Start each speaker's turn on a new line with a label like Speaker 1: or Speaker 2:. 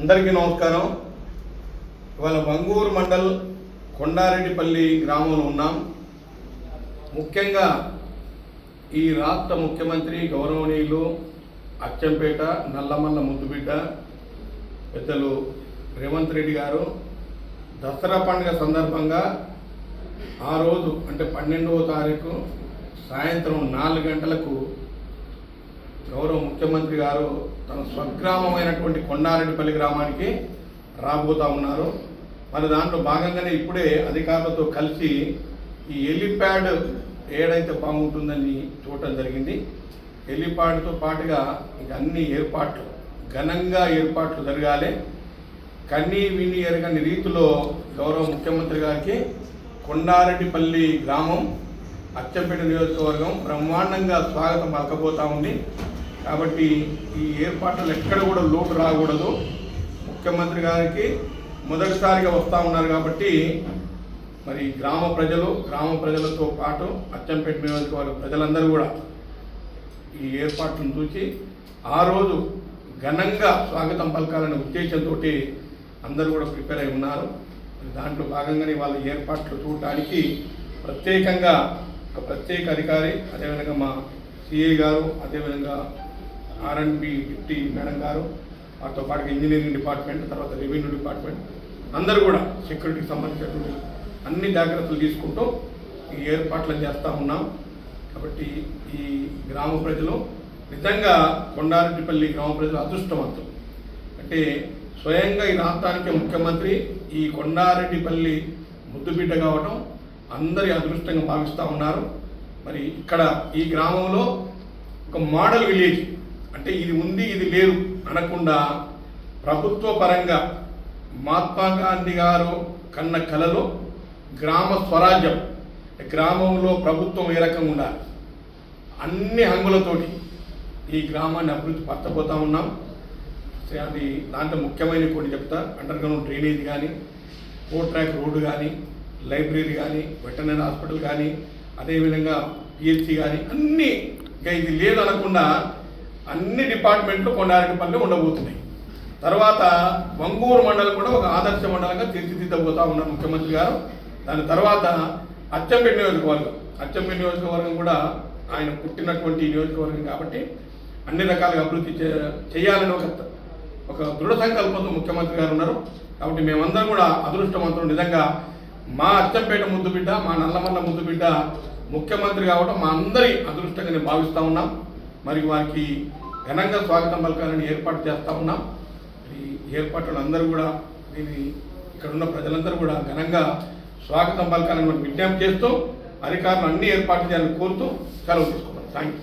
Speaker 1: అందరికీ నమస్కారం. ఇవాళ మంగూరు మండల్ కొండారెడ్డిపల్లి గ్రామంలో ఉన్నాం. ముఖ్యంగా ఈ రాష్ట్ర ముఖ్యమంత్రి గౌరవనీయులు అచ్చంపేట నల్లమల్ల ముద్దుబిడ్డ పెద్దలు రేవంత్ రెడ్డి గారు. దసరా పండుగ సందర్భంగా ఆ రోజు అంటే పన్నెండవ తారీఖు సాయంత్రం నాలుగు గంటలకు గౌరవ ముఖ్యమంత్రి గారు తన స్వగ్రామమైనటువంటి కొండారెడ్డిపల్లి గ్రామానికి రాబోతా ఉన్నారు. మరి దాంట్లో భాగంగానే ఇప్పుడే అధికారులతో కలిసి ఈ ఎలిప్యాడ్ ఏడైతే బాగుంటుందని చూడటం జరిగింది. ఎలిప్యాడ్తో పాటుగా ఇంక అన్ని ఏర్పాట్లు ఘనంగా ఏర్పాట్లు జరగాలి. కన్నీ విని ఎరగని రీతిలో గౌరవ ముఖ్యమంత్రి గారికి కొండారెడ్డిపల్లి గ్రామం అచ్చంపేట నియోజకవర్గం బ్రహ్మాండంగా స్వాగతం పలకబోతా ఉంది. కాబట్టి ఈ ఏర్పాట్లు ఎక్కడ కూడా లోటు రాకూడదు. ముఖ్యమంత్రి గారికి మొదటిసారిగా వస్తూ ఉన్నారు కాబట్టి మరి గ్రామ ప్రజలు గ్రామ ప్రజలతో పాటు అచ్చంపేట నియోజకవర్గ ప్రజలందరూ కూడా ఈ ఏర్పాట్లను చూసి ఆ రోజు ఘనంగా స్వాగతం పలకాలనే ఉద్దేశంతో అందరూ కూడా ప్రిపేర్ అయి ఉన్నారు. దాంట్లో భాగంగానే వాళ్ళ ఏర్పాట్లు చూడటానికి ప్రత్యేకంగా ఒక ప్రత్యేక అధికారి అదేవిధంగా మా సిఐ గారు అదేవిధంగా ఆర్ఎండ్బి డిప్టీ మేడం గారు వాటితో పాటుగా ఇంజనీరింగ్ డిపార్ట్మెంట్ తర్వాత రెవెన్యూ డిపార్ట్మెంట్ అందరూ కూడా సెక్యూరిటీకి సంబంధించినటువంటి అన్ని జాగ్రత్తలు తీసుకుంటూ ఈ ఏర్పాట్లను చేస్తూ ఉన్నాం. కాబట్టి ఈ గ్రామ ప్రజలు నిజంగా కొండారెడ్డిపల్లి గ్రామ ప్రజలు అదృష్టవంతులు. అంటే స్వయంగా ఈ రాష్ట్రానికి ముఖ్యమంత్రి ఈ కొండారెడ్డిపల్లి ముద్దుబిడ్డ కావటం అందరి అదృష్టంగా భావిస్తూ ఉన్నారు. మరి ఇక్కడ ఈ గ్రామంలో ఒక మోడల్ విలేజ్ అంటే ఇది ఉంది ఇది లేదు అనకుండా ప్రభుత్వ పరంగా మహాత్మా గాంధీ గారు కన్న కలలో గ్రామ స్వరాజ్యం గ్రామంలో ప్రభుత్వం ఏ రకంగా ఉండాలి అన్ని హంగులతోటి ఈ గ్రామాన్ని అభివృద్ధి పరచబోతా ఉన్నాం. అది దాంట్లో ముఖ్యమైన కొన్ని చెప్తా. అండర్ గ్రౌండ్ డ్రైనేజ్ కానీ ఫోర్ ట్రాక్ రోడ్డు కానీ లైబ్రరీ కానీ వెటర్నరీ హాస్పిటల్ కానీ అదేవిధంగా పిహెచ్సి కానీ అన్నీ ఇంకా ఇది లేదు అనకుండా అన్ని డిపార్ట్మెంట్లు కొండారెడ్డిపల్లి ఉండబోతున్నాయి. తర్వాత వంగూరు మండలం కూడా ఒక ఆదర్శ మండలంగా తీర్చిదిద్దబోతా ఉన్నారు ముఖ్యమంత్రి గారు. దాని తర్వాత అచ్చంపేట నియోజకవర్గం. అచ్చంపేట నియోజకవర్గం కూడా ఆయన పుట్టినటువంటి నియోజకవర్గం కాబట్టి అన్ని రకాలుగా అభివృద్ధి చేయాలని ఒక ఒక దృఢ సంకల్పంతో ముఖ్యమంత్రి గారు ఉన్నారు. కాబట్టి మేమందరం కూడా అదృష్టవంతులు. నిజంగా మా అచ్చంపేట ముద్దు బిడ్డ మా నల్లమల్ల ముద్దు బిడ్డ ముఖ్యమంత్రి కావడం మా అందరి అదృష్టంగా నేను భావిస్తూ ఉన్నాం. మరి వారికి ఘనంగా స్వాగతం పలకాలని ఏర్పాటు చేస్తూ ఉన్నాం. ఈ ఏర్పాట్లు అందరూ కూడా దీన్ని ఇక్కడ ఉన్న ప్రజలందరూ కూడా ఘనంగా స్వాగతం పలకాలని విజ్ఞప్తి చేస్తూ అధికారులు అన్ని ఏర్పాట్లు చేయాలని కోరుతూ సెలవు తీసుకుంటాం థ్యాంక్ యూ